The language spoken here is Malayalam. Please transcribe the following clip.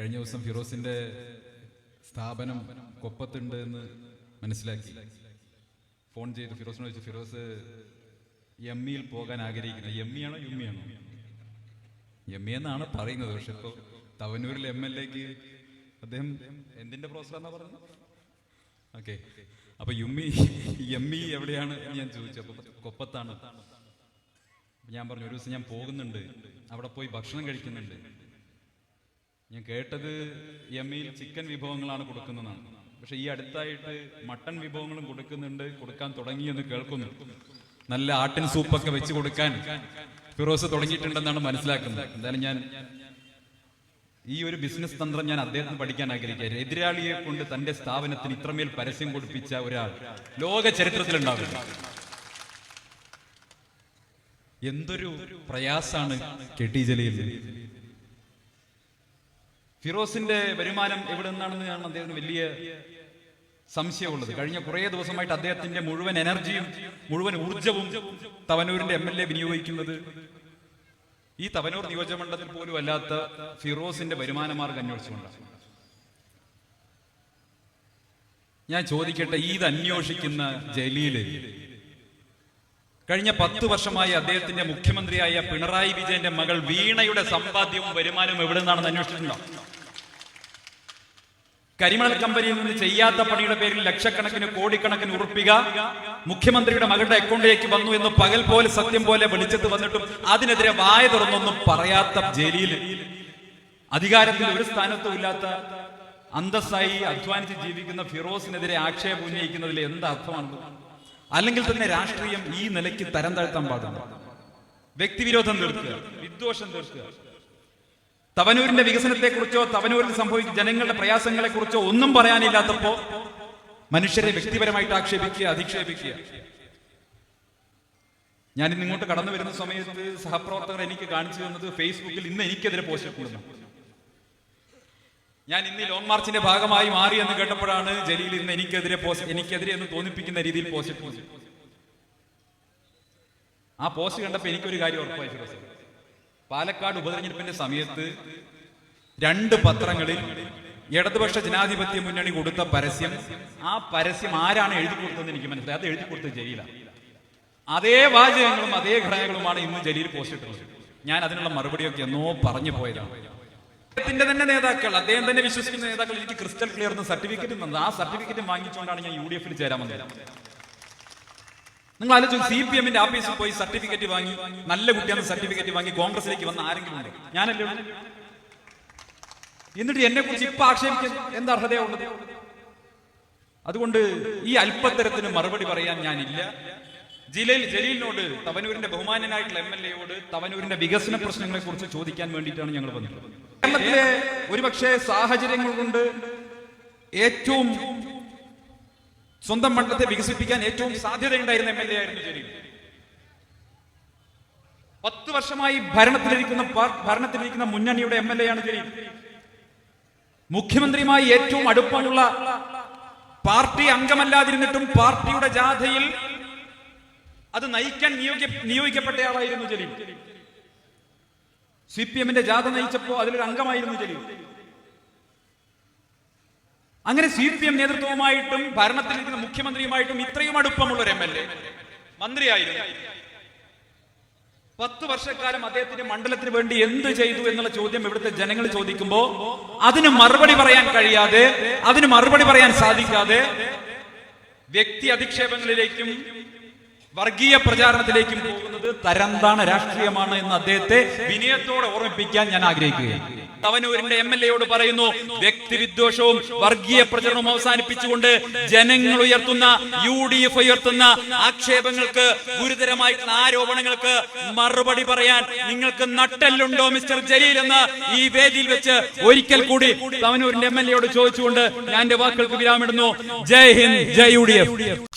കഴിഞ്ഞ ദിവസം ഫിറോസിന്റെ സ്ഥാപനം കൊപ്പത്തുണ്ട് എന്ന് മനസ്സിലാക്കി. ഫോൺ ചെയ്ത് ഫിറോസിനോട് ചോദിച്ചു ഫിറോസ് എം ഇയിൽ പോകാൻ ആഗ്രഹിക്കുന്നു. എം ഇ ആണോ യു ആണോ എം ഇ എന്നാണ് പറയുന്നത്. പക്ഷെ ഇപ്പൊ തവനൂരിൽ എം എൽ എക്ക് അദ്ദേഹം എന്തിന്റെ പ്രോസറാന്നാ പറഞ്ഞത്? ഓക്കെ. അപ്പൊ യുമ്മി ഇ എവിടെയാണ്? ഞാൻ ചോദിച്ചു. അപ്പൊ കൊപ്പത്താണ്. ഞാൻ പറഞ്ഞു ഒരു ദിവസം ഞാൻ പോകുന്നുണ്ട്. അവിടെ പോയി ഭക്ഷണം കഴിക്കുന്നുണ്ട്. ഞാൻ കേട്ടത് യമ്മിയിൽ ചിക്കൻ വിഭവങ്ങളാണ് കൊടുക്കുന്നതാണ്. പക്ഷെ ഈ അടുത്തായിട്ട് മട്ടൺ വിഭവങ്ങളും കൊടുക്കുന്നുണ്ട് കൊടുക്കാൻ തുടങ്ങിയെന്ന് കേൾക്കുന്നു. നല്ല ആട്ടിൻ സൂപ്പൊക്കെ വെച്ച് കൊടുക്കാൻ ഫിറോസ് തുടങ്ങിയിട്ടുണ്ടെന്നാണ് മനസ്സിലാക്കുന്നത്. എന്തായാലും ഞാൻ ഈ ഒരു ബിസിനസ് തന്ത്രം ഞാൻ അദ്ദേഹത്തിന് പഠിക്കാൻ ആഗ്രഹിക്കുക എതിരാളിയെ കൊണ്ട് തന്റെ സ്ഥാപനത്തിന് ഇത്രമേൽ പരസ്യം കൊടുപ്പിച്ച ഒരാൾ ലോക ചരിത്രത്തിലുണ്ടാവില്ല എന്തൊരു പ്രയാസാണ് കെ ടി ജലീൽ ഫിറോസിന്റെ വരുമാനം എവിടെ നിന്നാണെന്ന് അദ്ദേഹത്തിന് വലിയ സംശയമുള്ളത്. കഴിഞ്ഞ കുറേ ദിവസമായിട്ട് അദ്ദേഹത്തിന്റെ മുഴുവൻ എനർജിയും മുഴുവൻ ഊർജവും തവനൂരിന്റെ എം എൽ എ വിനിയോഗിക്കുന്നത്. ഈ തവനൂർ നിയോജകമണ്ഡലത്തിൽ പോലും അല്ലാത്ത ഫിറോസിന്റെ വരുമാന മാർഗം അന്വേഷിച്ചുകൊണ്ടാണ്. ഞാൻ ചോദിക്കട്ടെ ഇത് അന്വേഷിക്കുന്ന ജലീൽ കഴിഞ്ഞ പത്ത് വർഷമായി അദ്ദേഹത്തിന്റെ മുഖ്യമന്ത്രിയായ പിണറായി വിജയന്റെ മകൾ വീണയുടെ സമ്പാദ്യവും വരുമാനവും എവിടെ നിന്നാണെന്ന് അന്വേഷിച്ചിട്ടുണ്ടോ? കരിമണൽ കമ്പനിയിൽ നിന്ന് ചെയ്യാത്ത പണിയുടെ പേരിൽ ലക്ഷക്കണക്കിന് കോടിക്കണക്കിന് ഉറപ്പിക മുഖ്യമന്ത്രിയുടെ മകളുടെ അക്കൗണ്ടിലേക്ക് വന്നു എന്ന് പകൽ പോലെ സത്യം പോലെ വിളിച്ചത് വന്നിട്ടും അതിനെതിരെ വായ തുറന്നൊന്നും പറയാത്ത ജയിലിൽ അധികാരത്തിൽ ഒരു സ്ഥാനത്തും ഇല്ലാത്ത അന്തസ്സായി അധ്വാനിച്ച് ജീവിക്കുന്ന ഫിറോസിനെതിരെ ആക്ഷേപം ഉന്നയിക്കുന്നതിൽ എന്ത് അർത്ഥമാണ് അല്ലെങ്കിൽ തന്നെ രാഷ്ട്രീയം ഈ നിലയ്ക്ക് തരം താഴ്ത്താൻ പാടില്ല വ്യക്തിവിരോധം തീർക്കുക വിദ്വേഷം തീർക്കുക. തവനൂരിന്റെ വികസനത്തെക്കുറിച്ചോ തവനൂരിൽ സംഭവിക്കുന്ന ജനങ്ങളുടെ പ്രയാസങ്ങളെ കുറിച്ചോ ഒന്നും പറയാനില്ലാത്തപ്പോ മനുഷ്യരെ വ്യക്തിപരമായിട്ട് ആക്ഷേപിക്കുക അധിക്ഷേപിക്കുക. ഞാൻ ഇന്ന് ഇങ്ങോട്ട് കടന്നു വരുന്ന സമയത്ത് സഹപ്രവർത്തകർ എനിക്ക് കാണിച്ചു തന്നത് ഫേസ്ബുക്കിൽ ഇന്ന് എനിക്കെതിരെ പോസ്റ്റ് ഇട്ടിരുന്നു ഞാൻ ഇന്ന് ലോങ് മാർച്ചിന്റെ ഭാഗമായി മാറി എന്ന് കേട്ടപ്പോഴാണ് ജലീൽ ഇന്ന് എനിക്കെതിരെ എനിക്കെതിരെ എന്ന് തോന്നിപ്പിക്കുന്ന രീതിയിൽ പോസ്റ്റ് ആ പോസ്റ്റ് കണ്ടപ്പോ എനിക്കൊരു കാര്യം ഉറപ്പായി പാലക്കാട് ഉപതെരഞ്ഞെടുപ്പിന്റെ സമയത്ത് രണ്ട് പത്രങ്ങളിൽ ഇടതുപക്ഷ ജനാധിപത്യ മുന്നണി കൊടുത്ത പരസ്യം ആ പരസ്യം ആരാണ് എഴുതി കൊടുത്തതെന്ന് എനിക്ക് മനസ്സിലായി. അത് എഴുതി കൊടുത്തത് ജലീല. അതേ വാചകങ്ങളും അതേ ഘടനകളുമാണ് ഇന്ന് ജലീൽ പോസ്റ്റ് ഇട്ടത്. ഞാൻ അതിനുള്ള മറുപടിയൊക്കെ എന്നോ പറഞ്ഞു പോയതാണ്. അദ്ദേഹത്തിന്റെ തന്നെ നേതാക്കൾ അദ്ദേഹം തന്നെ വിശ്വസിക്കുന്ന നേതാക്കൾ എനിക്ക് ക്രിസ്റ്റൽ ക്ലിയർ എന്ന സർട്ടിഫിക്കറ്റ് തന്നത് ആ സർട്ടിഫിക്കറ്റ് വാങ്ങിച്ചുകൊണ്ടാണ് ഞാൻ യു ഡി എഫിൽ ചേരാൻ വന്നത്. നിങ്ങൾ ആലോചിച്ചു സി പി എമ്മിന്റെ ആഫീസിൽ പോയി സർട്ടിഫിക്കറ്റ് വാങ്ങി നല്ല കുട്ടിയാണ് സർട്ടിഫിക്കറ്റ് വാങ്ങി കോൺഗ്രസിലേക്ക് വന്ന ആരെങ്കിലും ഉണ്ട്? ഞാനല്ലേ. എന്നിട്ട് എന്നെ കുറിച്ച് ഇപ്പൊ ആക്ഷേപിക്കാൻ എന്താ അർഹതയുള്ളത്? അതുകൊണ്ട് ഈ അല്പത്തരത്തിന് മറുപടി പറയാൻ ഞാനില്ല. ജില്ലയിൽ ജലീലിനോട് തവനൂരിന്റെ ബഹുമാനനായിട്ടുള്ള എം എൽ എയോട് തവനൂരിന്റെ വികസന പ്രശ്നങ്ങളെ കുറിച്ച് ചോദിക്കാൻ വേണ്ടിയിട്ടാണ് ഞങ്ങൾ വന്നത്. കേരളത്തിലെ ഒരുപക്ഷെ സാഹചര്യങ്ങൾ കൊണ്ട് ഏറ്റവും സ്വന്തം മണ്ഡലത്തെ വികസിപ്പിക്കാൻ ഏറ്റവും സാധ്യതയുണ്ടായിരുന്ന എം എൽ എ ആയിരുന്നു ജലീൽ. പത്ത് വർഷമായി ഭരണത്തിലിരിക്കുന്ന ഭരണത്തിലിരിക്കുന്ന മുന്നണിയുടെ എം എൽ എ ആണ് ജലീൽ. മുഖ്യമന്ത്രിയുമായി ഏറ്റവും അടുപ്പമുള്ള പാർട്ടി അംഗമല്ലാതിരുന്നിട്ടും പാർട്ടിയുടെ ജാഥയിൽ അത് നയിക്കാൻ നിയോഗിക്ക നിയോഗിക്കപ്പെട്ടയാളായിരുന്നു ജലീൽ. സി പി എമ്മിന്റെ ജാഥ നയിച്ചപ്പോ അതിലൊരു അംഗമായിരുന്നു ജലീൽ. അങ്ങനെ സി പി എം നേതൃത്വവുമായിട്ടും ഭരണത്തിലിരിക്കുന്ന മുഖ്യമന്ത്രിയുമായിട്ടും ഇത്രയും അടുപ്പമുള്ള ഒരു എം എൽ എ മന്ത്രിയായിരുന്നു. പത്ത് വർഷക്കാലം അദ്ദേഹത്തിന്റെ മണ്ഡലത്തിന് വേണ്ടി എന്ത് ചെയ്തു എന്നുള്ള ചോദ്യം ഇവിടുത്തെ ജനങ്ങൾ ചോദിക്കുമ്പോ അതിന് മറുപടി പറയാൻ കഴിയാതെ അതിന് മറുപടി പറയാൻ സാധിക്കാതെ വ്യക്തി അധിക്ഷേപങ്ങളിലേക്കും വർഗീയ പ്രചാരണത്തിലേക്കും പോകുന്നത് തരംതാണ് രാഷ്ട്രീയമാണ് എന്ന് അദ്ദേഹത്തെ വിനയത്തോടെ ഓർമ്മിപ്പിക്കാൻ ഞാൻ ആഗ്രഹിക്കുകയാണ്. തവനൂരിന്റെ എം എൽ എയോട് പറയുന്നു വ്യക്തിവിദ്വേഷവും വർഗീയ പ്രചരണവും അവസാനിപ്പിച്ചുകൊണ്ട് ജനങ്ങൾ ഉയർത്തുന്ന യു ഡി എഫ് ഉയർത്തുന്ന ആക്ഷേപങ്ങൾക്ക് ഗുരുതരമായിട്ടുള്ള ആരോപണങ്ങൾക്ക് മറുപടി പറയാൻ നിങ്ങൾക്ക് നട്ടല്ലുണ്ടോ മിസ്റ്റർ ജലീൽ എന്ന് ഈ വേദിയിൽ വെച്ച് ഒരിക്കൽ കൂടി തവനൂരിന്റെ എം എൽ എയോട് ചോദിച്ചുകൊണ്ട് ഞാൻ എന്റെ വാക്കുകൾക്ക് വിരാമിടുന്നു. Jai Hind Jai U D F